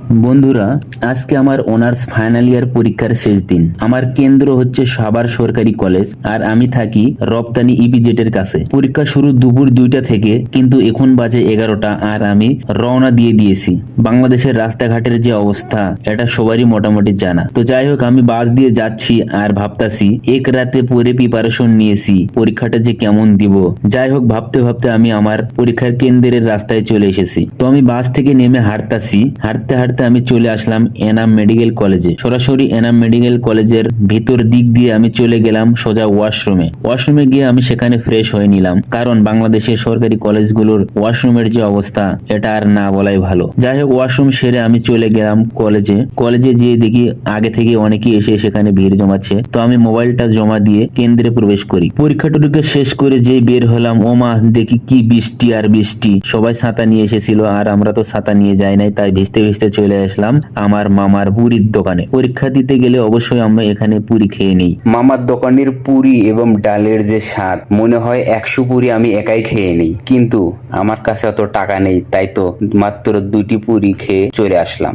বন্ধুরা, আজকে আমার অনার্স ফাইনাল ইয়ার পরীক্ষার শেষ দিন। আমার কেন্দ্র হচ্ছে সাভার সরকারি কলেজ, আর আমি থাকি রপ্তানি ইপিজেটের কাছে। পরীক্ষা শুরু দুপুর দুইটা থেকে, কিন্তু এখন বাজে এগারোটা, আর আমি রওনা দিয়ে দিয়েছি। বাংলাদেশের রাস্তাঘাটের যে অবস্থা, এটা সবারই মোটামুটি জানা। তো যাই হোক, আমি বাস দিয়ে যাচ্ছি আর ভাবতাছি, এক রাতে পরে প্রিপারেশন নিয়েছি, পরীক্ষাটা যে কেমন দিব। যাই হোক, ভাবতে ভাবতে আমি আমার পরীক্ষার কেন্দ্রের রাস্তায় চলে এসেছি। তো আমি বাস থেকে নেমে হাঁটতাছি, হাঁটতে হাঁটতে আমি চলে আসলাম এনাম মেডিকেল কলেজে। সরাসরি এনাম মেডিকেল কলেজের ভিতর দিক দিয়ে আমি চলে গেলাম সোজা ওয়াশরুমে। ওয়াশরুমে গিয়ে আমি সেখানে ফ্রেশ হয়ে নিলাম। কারণ বাংলাদেশের সরকারি কলেজগুলোর ওয়াশরুমের যে অবস্থা, এটা আর না বলাই ভালো। যাই হোক, ওয়াশরুম সেরে আমি চলে গেলাম কলেজে। কলেজে যেয়ে দেখি আগে থেকে অনেকেই এসে সেখানে ভিড় জমাচ্ছে। তো আমি মোবাইলটা জমা দিয়ে কেন্দ্রে প্রবেশ করি। পরীক্ষাটুকুকে শেষ করে যেই বের হলাম। ওমা, দেখি কি বৃষ্টি আর বৃষ্টি। সবাই ছাতা নিয়ে এসেছিল, আর আমরা তো ছাতা নিয়ে যাই নাই, তাই ভিজতে ভিজতে চলে আসলাম আমার মামার পুরীর দোকানে। পরীক্ষা দিতে গেলে অবশ্যই আমরা এখানে পুরি খেয়ে নিই। মামার দোকানের পুরি এবং ডালের যে স্বাদ, মনে হয় একশো পুরি আমি একাই খেয়ে নিই। কিন্তু আমার কাছে অত টাকা নেই, তাই তো মাত্র দুটি পুরি খেয়ে চলে আসলাম।